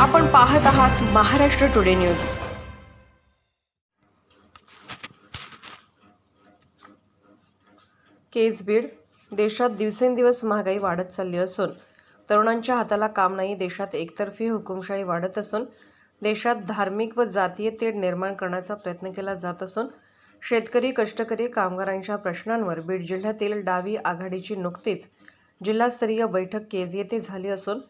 आपण पाहत आहात महाराष्ट्र टुडे न्यूज. केज बीड देशात दिवसेंदिवस महागाई वाढत चालली असून तरुणांच्या हाताला काम नाही देशात एकतर्फी हुकुमशाही वाढत असून देशात धार्मिक व जातीय तेढ निर्माण करण्याचा प्रयत्न केला जात असून शेतकरी कष्टकरी कामगारांच्या प्रश्नांवर बीड जिल्ह्यातील डावी आघाडीची नुकतीच जिल्हास्तरीय बैठक केज येथे झाली असून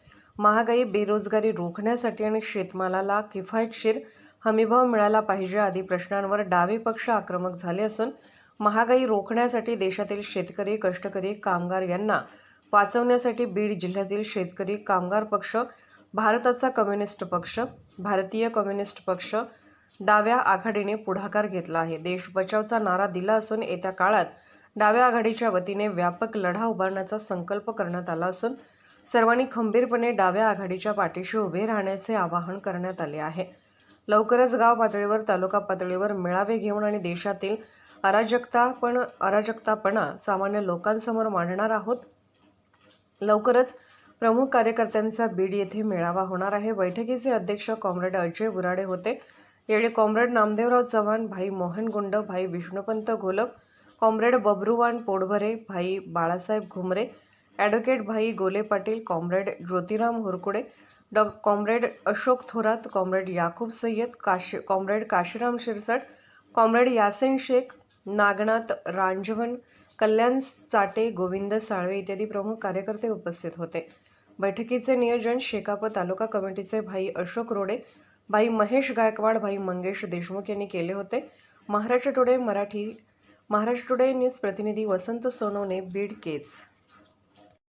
महागाई बेरोजगारी रोखण्यासाठी आणि शेतमालाला किफायतशीर हमीभाव मिळाला पाहिजे आदी प्रश्नांवर डावे पक्ष आक्रमक झाले असून महागाई रोखण्यासाठी देशातील शेतकरी कष्टकरी कामगार यांना वाचवण्यासाठी बीड जिल्ह्यातील शेतकरी कामगार पक्ष भारताचा कम्युनिस्ट पक्ष भारतीय कम्युनिस्ट पक्ष डाव्या आघाडीने पुढाकार घेतला आहे. देश बचावचा नारा दिला असून येत्या काळात डाव्या आघाडीच्या वतीने व्यापक लढा उभारण्याचा संकल्प करण्यात आला असून सर्वांनी खंबीरपणे डाव्या आघाडीच्या पाठीशी उभे राहण्याचे आवाहन करण्यात आले आहे. लवकरच गाव पातळीवर तालुका पातळीवर मेळावे घेऊन आणि देशातील अराजकता पण अराजकतापणा सामान्य लोकांसमोर मांडणार आहोत. लवकरच प्रमुख कार्यकर्त्यांचा बीड येथे मेळावा होणार आहे. बैठकीचे अध्यक्ष कॉम्रेड अजय बुराडे होते. यावेळी कॉम्रेड नामदेवराव चव्हाण भाई मोहन गुंड भाई विष्णुपंत घोलप कॉम्रेड बबरुवान पोडभरे भाई बाळासाहेब घुमरे ॲडव्होकेट भाई गोले पाटील कॉम्रेड ज्योतिराम होरकुडे डॉ comrade Ashok Thorat comrade Yakub Sayyad Kashi comrade Kashiram Shirsat comrade Yasin Shaikh Nagnath Ranjwan Kalyan Chate Govind Salve इत्यादी प्रमुख कार्यकर्ते उपस्थित होते. बैठकीचे नियोजन शेकाप तालुका कमिटीचे भाई अशोक रोडे भाई महेश गायकवाड भाई मंगेश देशमुख यांनी केले होते. Maharashtra today Marathi Maharashtra today news प्रतिनिधी वसंत सोनवणे बीड केज.